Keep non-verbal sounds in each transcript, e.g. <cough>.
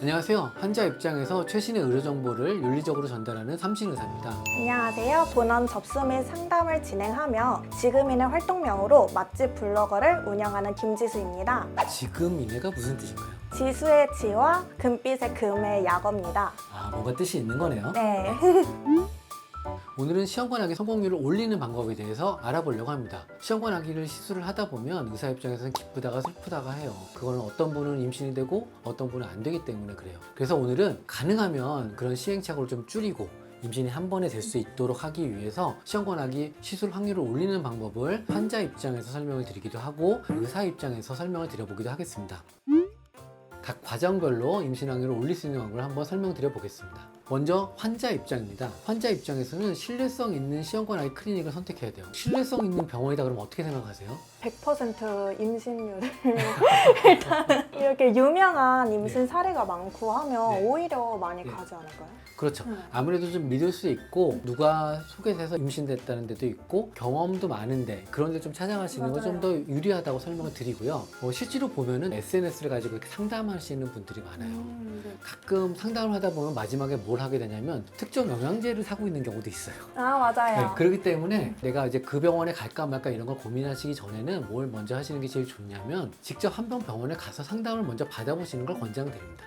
안녕하세요. 환자 입장에서 최신의 의료 정보를 윤리적으로 전달하는 삼신 의사입니다. 안녕하세요. 본원 접수 및 상담을 진행하며 지금인의 활동명으로 맛집 블로거를 운영하는 김지수입니다. 지금 이내가 무슨 뜻인가요? 지수의 지와 금빛의 금의 약어입니다. 아, 뭔가 뜻이 있는 거네요. 네. <laughs> 오늘은 시험관 하기 성공률을 올리는 방법에 대해서 알아보려고 합니다. 시험관 하기를 시술을 하다 보면 의사 입장에서는 기쁘다가 슬프다가 해요. 그거는 어떤 분은 임신이 되고 어떤 분은 안 되기 때문에 그래요. 그래서 오늘은 가능하면 그런 시행착오를 좀 줄이고 임신이 한 번에 될 수 있도록 하기 위해서 시험관하기 시술 확률을 올리는 방법을 환자 입장에서 설명을 드리기도 하고 의사 입장에서 설명을 드려보기도 하겠습니다. 각 과정별로 임신 확률을 올릴 수 있는 방법을 한번 설명드려 보겠습니다. 먼저 환자 입장입니다. 환자 입장에서는 신뢰성 있는 시험관 아기 클리닉을 선택해야 돼요. 신뢰성 있는 병원이다 그러면 어떻게 생각하세요? 100% 임신율을 <laughs> 일단 이렇게 유명한 임신 사례가 많고 하면 네. 오히려 많이 네. 가지 않을까요? 그렇죠. 음. 아무래도 좀 믿을 수 있고 누가 소개돼서 임신됐다는 데도 있고 경험도 많은데 그런 데 좀 찾아가시는 건 좀. 더 유리하다고 설명을 드리고요. 어, 실제로 보면은 SNS를 가지고 이렇게 상담하시는 분들이 많아요. 음, 네. 가끔 상담을 하다 보면 마지막에 뭘 하게 되냐면 특정 영양제를 사고 있는 경우도 있어요. 아 네, 맞아요. 그렇기 때문에 내가 이제 그 병원에 갈까 말까 이런 걸 고민하시기 전에는 뭘 먼저 하시는 게 제일 좋냐면 직접 한 번 병원에 가서 상담을 먼저 받아보시는 걸 권장드립니다.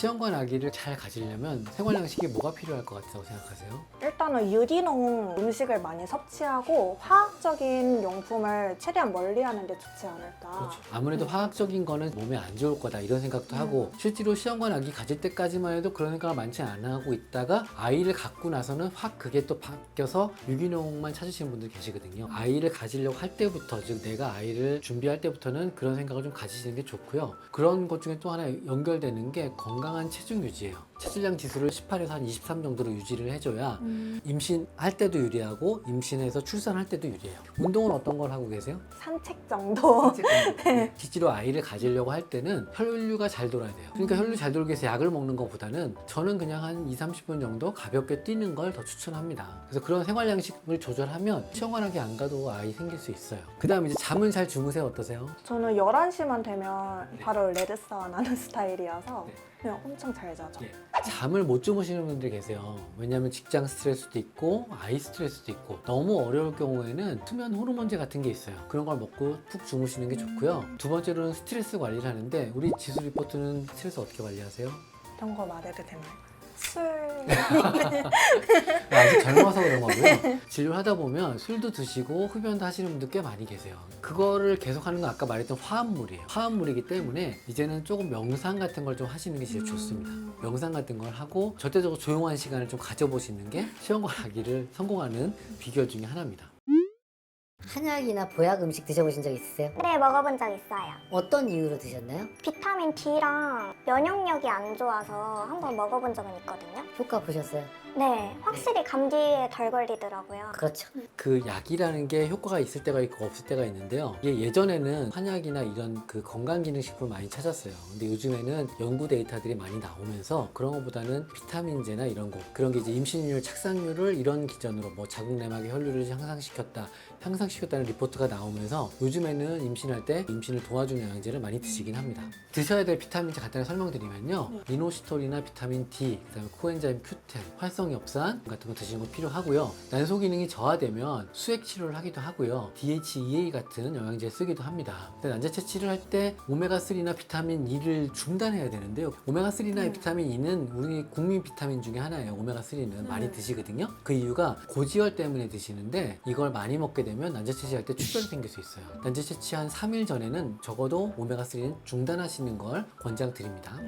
시험관 아기를 잘 가지려면 생활 양식이 뭐가 필요할 것 같다고 생각하세요? 일단은 유기농 음식을 많이 섭취하고 화학적인 용품을 최대한 멀리하는 게 좋지 않을까. 그렇죠. 아무래도 화학적인 거는 몸에 안 좋을 거다 이런 생각도 하고 실제로 시험관 아기 가질 때까지만 해도 그런 생각을 많지 안 하고 있다가 아이를 갖고 나서는 확 그게 또 바뀌어서 유기농만 찾으시는 분들 계시거든요. 아이를 가지려고 할 때부터 즉 내가 아이를 준비할 때부터는 그런 생각을 좀 가지시는 게 좋고요. 그런 것 중에 또 하나 연결되는 게 건강 한 체중 유지예요. 체질량 지수를 18에서 한 23 정도로 유지를 해줘야 음, 임신할 때도 유리하고 임신해서 출산할 때도 유리해요. 운동은 어떤 걸 하고 계세요? 산책 정도. 실제로 <laughs> 아이를 가지려고 할 때는 혈류가 잘 돌아야 돼요. 그러니까 혈류 잘 돌기 위해서 약을 먹는 것보다는 저는 그냥 한 2, 30분 정도 가볍게 뛰는 걸 더 추천합니다. 그래서 그런 생활 양식을 조절하면 시원하게 안 가도 아이 생길 수 있어요. 그다음에 이제 잠은 잘 주무세요. 어떠세요? 저는 11시만 되면 네. 바로 레드스타가 나는 <laughs> 스타일이어서 네. 그냥 엄청 잘 자죠. 네. 잠을 못 주무시는 분들이 계세요. 왜냐하면 직장 스트레스도 있고 아이 스트레스도 있고 너무 어려울 경우에는 수면 호르몬제 같은 게 있어요. 그런 걸 먹고 푹 주무시는 게 좋고요. 두 번째로는 스트레스 관리를 하는데 우리 지수 리포트는 스트레스 어떻게 관리하세요? 이런 거 말해도 되나요? 술. 아직 젊어서 그런 거고요. 진료를 하다 보면 술도 드시고 흡연도 하시는 분들 꽤 많이 계세요. 그거를 계속 하는 건 아까 말했던 화합물이에요. 화합물이기 때문에 이제는 조금 명상 같은 걸 좀 하시는 게 제일 좋습니다. 명상 같은 걸 하고 절대적으로 조용한 시간을 좀 가져보시는 게 시험관 하기를 성공하는 비결 중에 하나입니다. 한약이나 보약 음식 드셔보신 적 있으세요? 네, 먹어본 적 있어요. 어떤 이유로 드셨나요? 비타민 D랑 면역력이 안 좋아서 한번 먹어본 적은 있거든요. 효과 보셨어요? 네, 확실히 감기에 덜 걸리더라고요. 그렇죠. 그 약이라는 게 효과가 있을 때가 있고 없을 때가 있는데요. 이게 예전에는 한약이나 이런 그 건강기능식품을 많이 찾았어요. 근데 요즘에는 연구 데이터들이 많이 나오면서 그런 것보다는 비타민제나 이런 거 그런 게 이제 임신율 착상률을 이런 기준으로 뭐 자궁 내막의 혈류를 향상시켰다, 향상시켰다는 리포트가 나오면서 요즘에는 임신할 때 임신을 도와주는 영양제를 많이 드시긴 합니다. 드셔야 될 비타민제 간단히 설명드리면요. 리노시톨이나 비타민 D, 그다음에 코엔자임 Q10, 활성엽산 같은 거 드시는 거 필요하고요. 난소 기능이 저하되면 수액 치료를 하기도 하고요. DHEA 같은 영양제 쓰기도 합니다. 근데 난자 채취를 할 때 오메가 3나 비타민 E를 중단해야 되는데요. 오메가 3나 비타민 E는 우리 국민 비타민 중에 하나예요. 오메가 3는 많이 드시거든요. 그 이유가 고지혈 때문에 드시는데 이걸 많이 먹게 되면 난자 채취할 때 출혈이 생길 수 있어요. 난자 채취 한 3일 전에는 적어도 오메가 3는 중단하시는 걸 권장 드립니다.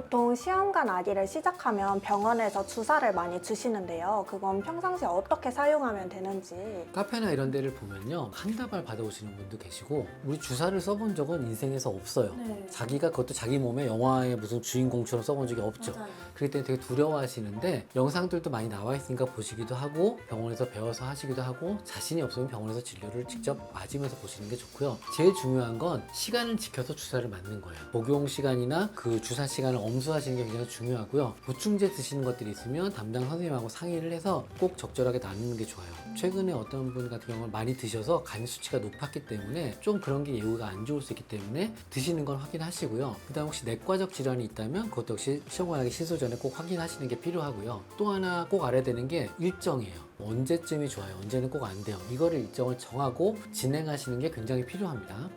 보통 시험관 아기를 시작하면 병원에서 주사를 많이 주시는데요. 그건 평상시에 어떻게 사용하면 되는지. 카페나 이런 데를 보면요. 한 다발 받아오시는 분도 계시고 우리 주사를 써본 적은 인생에서 없어요. 네. 자기가 그것도 자기 몸에 영화의 무슨 주인공처럼 써본 적이 없죠. 그렇기 때문에 되게 두려워하시는데 영상들도 많이 나와 있으니까 보시기도 하고 병원에서 배워서 하시기도 하고 자신이 없으면 병원에서 진료를 직접 맞으면서 보시는 게 좋고요. 제일 중요한 건 시간을 지켜서 주사를 맞는 거예요. 복용 시간이나 그 주사 시간을 엄수하시는 게 굉장히 중요하고요. 보충제 드시는 것들이 있으면 담당 선생님하고 상의를 해서 꼭 적절하게 나누는 게 좋아요. 최근에 어떤 분 같은 경우는 많이 드셔서 간 수치가 높았기 때문에 좀 그런 게 예후가 안 좋을 수 있기 때문에 드시는 건 확인하시고요. 그다음 혹시 내과적 질환이 있다면 그것도 역시 시험관하기 시술 전에 꼭 확인하시는 게 필요하고요. 또 하나 꼭 알아야 되는 게 일정이에요. 언제쯤이 좋아요? 언제는 꼭 안 돼요. 이거를 일정을 정하고 진행하시는 게 굉장히 필요합니다.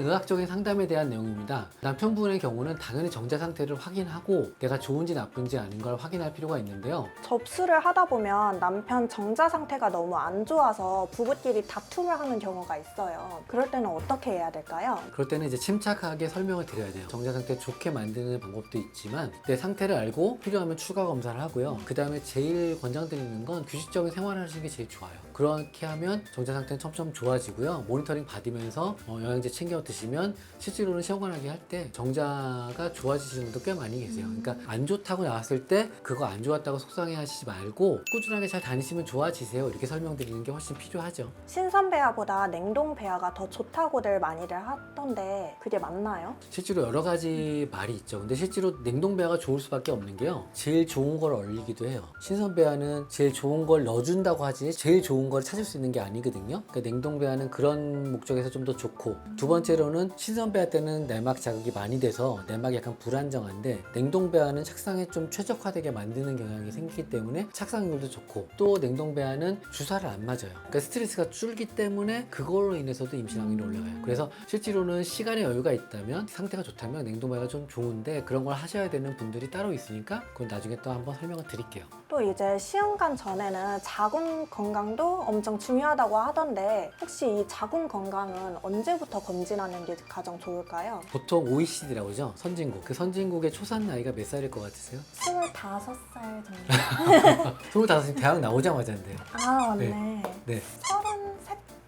의학적인 상담에 대한 내용입니다. 남편분의 경우는 당연히 정자 상태를 확인하고 내가 좋은지 나쁜지 아닌 걸 확인할 필요가 있는데요. 접수를 하다 보면 남편 정자 상태가 너무 안 좋아서 부부끼리 다툼을 하는 경우가 있어요. 그럴 때는 어떻게 해야 될까요? 그럴 때는 이제 침착하게 설명을 드려야 돼요. 정자 상태 좋게 만드는 방법도 있지만 내 상태를 알고 필요하면 추가 검사를 하고요. 그 다음에 제일 권장드리는 건 규칙적인 생활을 하시는 게 제일 좋아요. 그렇게 하면 정자 상태는 점점 좋아지고요. 모니터링 받으면서 어, 영양제 챙겨 드시면 실제로는 시험관하기 할때 정자가 좋아지시는 분도 꽤 많이 계세요. 그러니까 안 좋다고 나왔을 때 그거 안 좋았다고 속상해 하시지 말고 꾸준하게 잘 다니시면 좋아지세요. 이렇게 설명드리는 게 훨씬 필요하죠. 신선 배아보다 냉동 배아가 더 좋다고들 많이들 하던데 그게 맞나요? 실제로 여러 가지 말이 있죠. 근데 실제로 냉동 배아가 좋을 수밖에 없는 게요. 제일 좋은 걸 얼리기도 해요. 신선 배아는 제일 좋은 걸 넣어준다고 하지 제일 좋은 걸 찾을 수 있는 게 아니거든요. 그러니까 냉동 배아는 그런 목적에서 좀 더 좋고 두 번째로 는 신선 배아 때는 내막 자극이 많이 돼서 내막이 약간 불안정한데 냉동 배아는 착상에 좀 최적화되게 만드는 경향이 생기기 때문에 착상률도 좋고 또 냉동 배아는 주사를 안 맞아요. 그러니까 스트레스가 줄기 때문에 그걸로 인해서도 임신 확률이 올라가요. 그래서 실제로는 시간의 여유가 있다면 상태가 좋다면 냉동 배아가 좀 좋은데 그런 걸 하셔야 되는 분들이 따로 있으니까 그건 나중에 또 한번 설명을 드릴게요. 또 이제 시험관 전에는 자궁 건강도 엄청 중요하다고 하던데 혹시 이 자궁 건강은 언제부터 검진하는 게 가장 좋을까요? 보통 OECD라고 하죠. 선진국. 그 선진국의 초산 나이가 몇 살일 것 같으세요? 25살 정도. <laughs> 25살 대학 나오자마자인데요. 아, 맞네. 네. 33?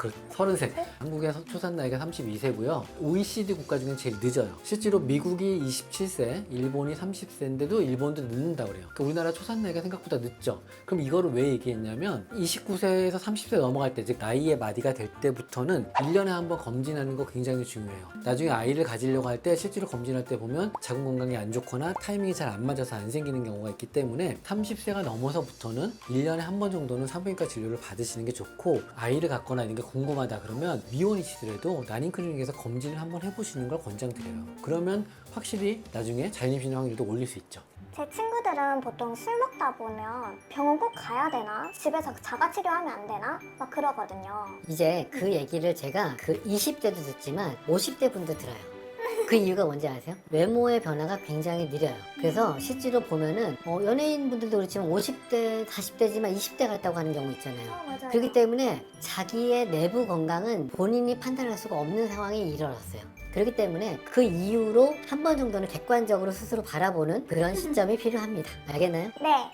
그 33. 네? 한국의 서- 초산 나이가 32세고요. OECD 국가 중에 제일 늦어요. 실제로 미국이 27세, 일본이 30세인데도 일본도 늦는다 그래요. 그러니까 우리나라 초산 나이가 생각보다 늦죠. 그럼 이거를 왜 얘기했냐면 29세에서 30세 넘어갈 때, 즉 나이의 마디가 될 때부터는 1년에 한 번 검진하는 거 굉장히 중요해요. 나중에 아이를 가지려고 할 때 실제로 검진할 때 보면 자궁 건강이 안 좋거나 타이밍이 잘 안 맞아서 안 생기는 경우가 있기 때문에 30세가 넘어서부터는 1년에 한 번 정도는 산부인과 진료를 받으시는 게 좋고 아이를 갖거나 이런 게 궁금하다 그러면 미혼이시더라도 난임 클리닉에서 검진을 한번 해보시는 걸 권장드려요. 그러면 확실히 나중에 자연임신 확률도 올릴 수 있죠. 제 친구들은 보통 술 먹다 보면 병원 꼭 가야 되나? 집에서 자가 치료하면 안 되나? 막 그러거든요. 이제 그 얘기를 제가 그 20대도 듣지만 50대 분도 들어요. 그 이유가 뭔지 아세요? 외모의 변화가 굉장히 느려요. 그래서 실제로 보면은 어, 연예인분들도 그렇지만 50대, 40대지만 20대 같다고 하는 경우 있잖아요. 어, 맞아요. 그렇기 때문에 자기의 내부 건강은 본인이 판단할 수가 없는 상황이 일어났어요. 그렇기 때문에 그 이후로 한 번 정도는 객관적으로 스스로 바라보는 그런 <laughs> 시점이 필요합니다. 알겠나요? 네.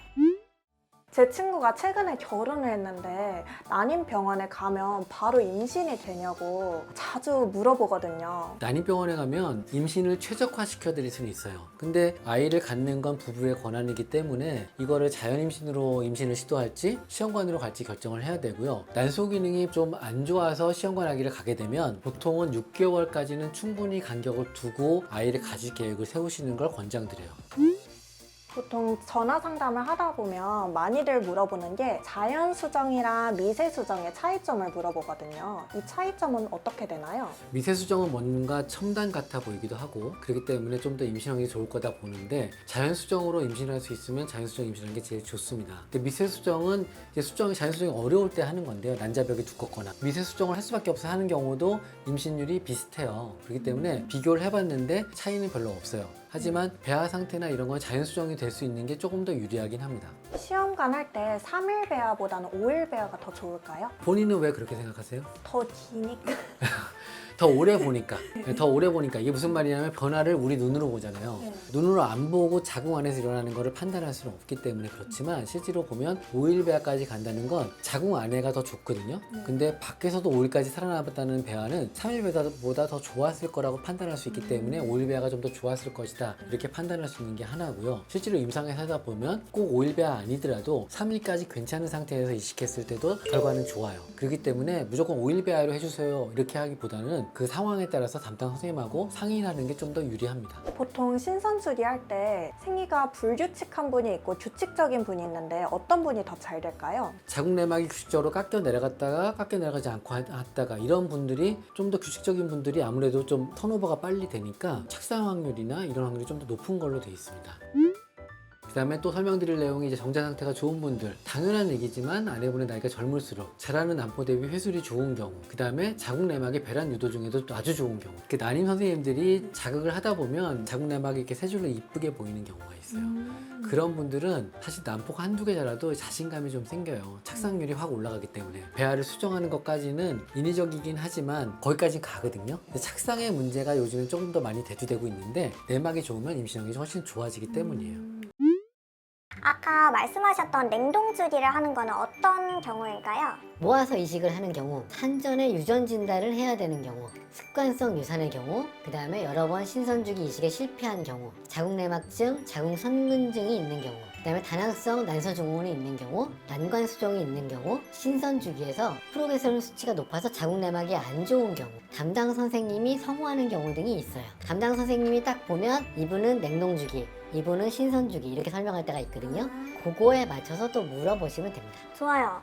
제 친구가 최근에 결혼을 했는데 난임병원에 가면 바로 임신이 되냐고 자주 물어보거든요. 난임병원에 가면 임신을 최적화시켜 드릴 수는 있어요. 근데 아이를 갖는 건 부부의 권한이기 때문에 이거를 자연 임신으로 임신을 시도할지 시험관으로 갈지 결정을 해야 되고요. 난소 기능이 좀 안 좋아서 시험관 아기를 가게 되면 보통은 6개월까지는 충분히 간격을 두고 아이를 가질 계획을 세우시는 걸 권장드려요. 보통 전화 상담을 하다 보면 많이들 물어보는 게 자연 수정이랑 미세 수정의 차이점을 물어보거든요. 이 차이점은 어떻게 되나요? 미세 수정은 뭔가 첨단 같아 보이기도 하고 그렇기 때문에 좀 더 임신하기 좋을 거다 보는데 자연 수정으로 임신할 수 있으면 자연 수정 임신하는 게 제일 좋습니다. 근데 미세 수정은 이제 수정이 자연 수정이 어려울 때 하는 건데요. 난자벽이 두껍거나 미세 수정을 할 수밖에 없어 하는 경우도 임신율이 비슷해요. 그렇기 때문에 비교를 해봤는데 차이는 별로 없어요. 하지만 배아 상태나 이런 건 자연 수정이 될 수 있는 게 조금 더 유리하긴 합니다. 시험관 할 때 3일 배아보다는 5일 배아가 더 좋을까요? 본인은 왜 그렇게 생각하세요? 더 기니까. <laughs> 더 오래 보니까. 더 오래 보니까 이게 무슨 말이냐면 변화를 우리 눈으로 보잖아요. 네. 눈으로 안 보고 자궁 안에서 일어나는 거를 판단할 수는 없기 때문에 그렇지만 실제로 보면 5일 배아까지 간다는 건 자궁 안에가 더 좋거든요. 네. 근데 밖에서도 5일까지 살아남았다는 배아는 3일 배아보다 더 좋았을 거라고 판단할 수 있기 때문에 5일 배아가 좀 더 좋았을 것이다. 이렇게 판단할 수 있는 게 하나고요. 실제로 임상에 살다 보면 꼭 5일 배아 아니더라도 3일까지 괜찮은 상태에서 이식했을 때도 결과는 좋아요. 그렇기 때문에 무조건 5일 배아로 해주세요. 이렇게 하기보다는 그 상황에 따라서 담당 선생님하고 상의를 하는 게 좀 더 유리합니다. 보통 신선 수리 할 때 생리가 불규칙한 분이 있고 규칙적인 분이 있는데 어떤 분이 더 잘 될까요? 자궁 내막이 규칙적으로 깎여 내려갔다가 깎여 내려가지 않고 왔다가 이런 분들이 좀 더 규칙적인 분들이 아무래도 좀 턴오버가 빨리 되니까 착상 확률이나 이런 확률이 좀 더 높은 걸로 되어 있습니다. 그다음에 또 설명드릴 내용이 이제 정자 상태가 좋은 분들 당연한 얘기지만 아내분의 나이가 젊을수록 자라는 난포 대비 회술이 좋은 경우 그 다음에 자궁 내막의 배란 유도 중에도 또 아주 좋은 경우 그 난임 선생님들이 자극을 하다 보면 자궁 내막이 이렇게 세 줄로 이쁘게 보이는 경우가 있어요. 그런 분들은 사실 난포가 한두 개 자라도 자신감이 좀 생겨요. 착상률이 확 올라가기 때문에. 배아를 수정하는 것까지는 인위적이긴 하지만 거기까지 가거든요. 착상의 문제가 요즘엔 조금 더 많이 대두되고 있는데 내막이 좋으면 임신력이 훨씬 좋아지기 때문이에요. 아까 말씀하셨던 냉동주기를 하는 거는 어떤 경우일까요? 모아서 이식을 하는 경우, 산전에 유전 진단을 해야 되는 경우, 습관성 유산의 경우, 그 다음에 여러 번 신선주기 이식에 실패한 경우, 자궁내막증, 자궁선근증이 있는 경우, 그 다음에 다낭성 난소증후군이 있는 경우, 난관 수종이 있는 경우, 신선 주기에서 프로게스테론 수치가 높아서 자궁 내막이 안 좋은 경우, 담당 선생님이 성호하는 경우 등이 있어요. 담당 선생님이 딱 보면 이분은 냉동 주기, 이분은 신선 주기 이렇게 설명할 때가 있거든요. 그거에 맞춰서 또 물어보시면 됩니다. 좋아요.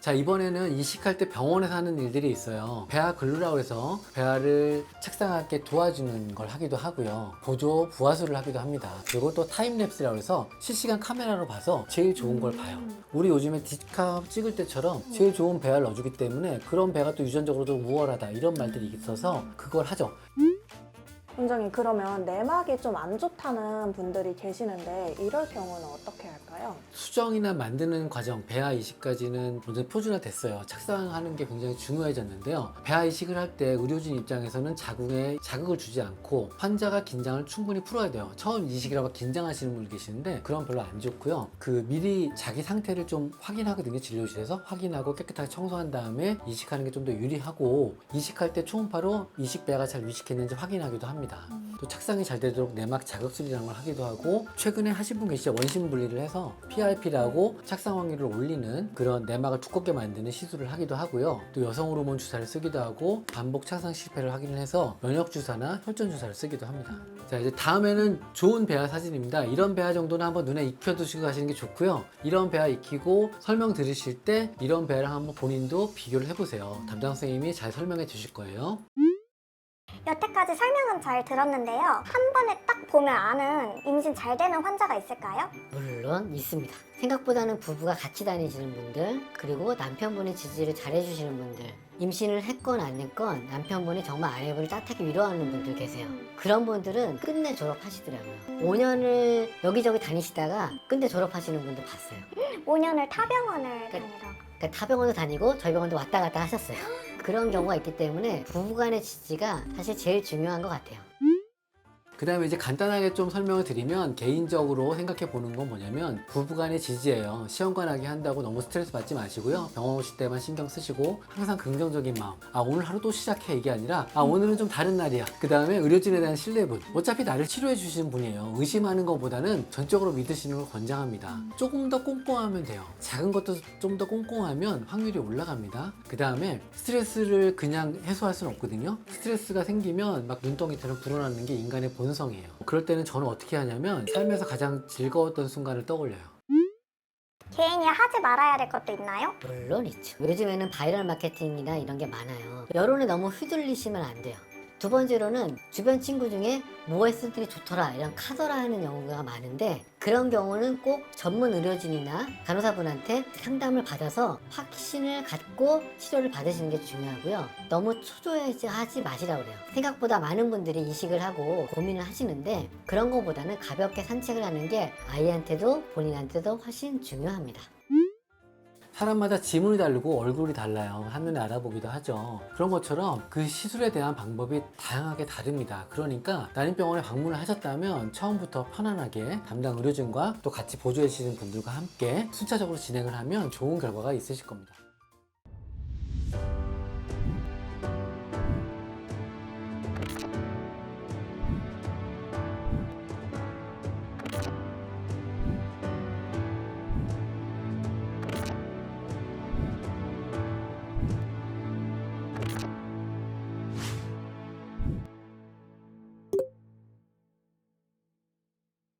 자 이번에는 이식할 때 병원에서 하는 일들이 있어요. 배아 글루라고 해서 배아를 책상하게 도와주는 걸 하기도 하고요. 보조 부하수를 하기도 합니다. 그리고 또 타임랩스라고 해서 실시간 카메라로 봐서 제일 좋은 걸 봐요. 우리 요즘에 디카 찍을 때처럼 제일 좋은 배아를 넣어주기 때문에 그런 배가 또 유전적으로도 우월하다 이런 말들이 있어서 그걸 하죠. 원장님 그러면 내막이 좀 안 좋다는 분들이 계시는데 이럴 경우는 어떻게 할까요? 수정이나 만드는 과정, 배아 이식까지는 완전 표준화됐어요. 착상하는 게 굉장히 중요해졌는데요. 배아 이식을 할 때 의료진 입장에서는 자궁에 자극을 주지 않고 환자가 긴장을 충분히 풀어야 돼요. 처음 이식이라고 긴장하시는 분들 계시는데 그런 별로 안 좋고요. 그 미리 자기 상태를 좀 확인하거든요. 진료실에서 확인하고 깨끗하게 청소한 다음에 이식하는 게 좀 더 유리하고 이식할 때 초음파로 이식 배아가 잘 위식했는지 확인하기도 합니다. 또 착상이 잘 되도록 내막 자극술이라는 걸 하기도 하고 최근에 하신 분 계시죠 원심 분리를 해서 PRP라고 착상 확률을 올리는 그런 내막을 두껍게 만드는 시술을 하기도 하고요. 또 여성 호르몬 주사를 쓰기도 하고 반복 착상 실패를 확인을 해서 면역 주사나 혈전 주사를 쓰기도 합니다. 자 이제 다음에는 좋은 배아 사진입니다. 이런 배아 정도는 한번 눈에 익혀두시고 가시는 게 좋고요. 이런 배아 익히고 설명 들으실 때 이런 배아랑 한번 본인도 비교를 해보세요. 담당 선생님이 잘 설명해 주실 거예요 여태까지 설명은 잘 들었는데요. 한 번에 딱 보면 아는 임신 잘 되는 환자가 있을까요? 물론 있습니다. 생각보다는 부부가 같이 다니시는 분들, 그리고 남편분이 지지를 잘해주시는 분들, 임신을 했건 안 했건 남편분이 정말 아내분을 따뜻하게 위로하는 분들 계세요. 그런 분들은 끝내 졸업하시더라고요. 5년을 여기저기 다니시다가 끝내 졸업하시는 분도 봤어요. 5년을 타병원을 네. 다니다가. 그러니까 타병원도 다니고 저희 병원도 왔다 갔다 하셨어요. 그런 경우가 있기 때문에 부부간의 지지가 사실 제일 중요한 것 같아요. 그 다음에 이제 간단하게 좀 설명을 드리면 개인적으로 생각해 보는 건 뭐냐면 부부간의 지지예요. 시험관하게 한다고 너무 스트레스 받지 마시고요. 병원 오실 때만 신경 쓰시고 항상 긍정적인 마음. 아 오늘 하루 또 시작해 이게 아니라 아 오늘은 좀 다른 날이야. 그 다음에 의료진에 대한 신뢰분. 어차피 나를 치료해 주시는 분이에요. 의심하는 것보다는 전적으로 믿으시는 걸 권장합니다. 조금 더 꼼꼼하면 돼요. 작은 것도 좀 더 꼼꼼하면 확률이 올라갑니다. 그 다음에 스트레스를 그냥 해소할 수는 없거든요. 스트레스가 생기면 막 눈덩이처럼 불어나는 게 인간의 본 성이에요. 그럴 때는 저는 어떻게 하냐면 삶에서 가장 즐거웠던 순간을 떠올려요. 개인이 하지 말아야 될 것도 있나요? 물론 있죠. 요즘에는 바이럴 마케팅이나 이런 게 많아요. 여론에 너무 휘둘리시면 안 돼요. 두 번째로는 주변 친구 중에 뭐 했으니 좋더라 이런 카더라 하는 경우가 많은데 그런 경우는 꼭 전문 의료진이나 간호사분한테 상담을 받아서 확신을 갖고 치료를 받으시는 게 중요하고요. 너무 초조해하지 마시라고 그래요. 생각보다 많은 분들이 이식을 하고 고민을 하시는데 그런 것보다는 가볍게 산책을 하는 게 아이한테도 본인한테도 훨씬 중요합니다. 사람마다 지문이 다르고 얼굴이 달라요. 한눈에 알아보기도 하죠. 그런 것처럼 그 시술에 대한 방법이 다양하게 다릅니다. 그러니까 난임병원에 방문을 하셨다면 처음부터 편안하게 담당 의료진과 또 같이 보조해 주시는 분들과 함께 순차적으로 진행을 하면 좋은 결과가 있으실 겁니다.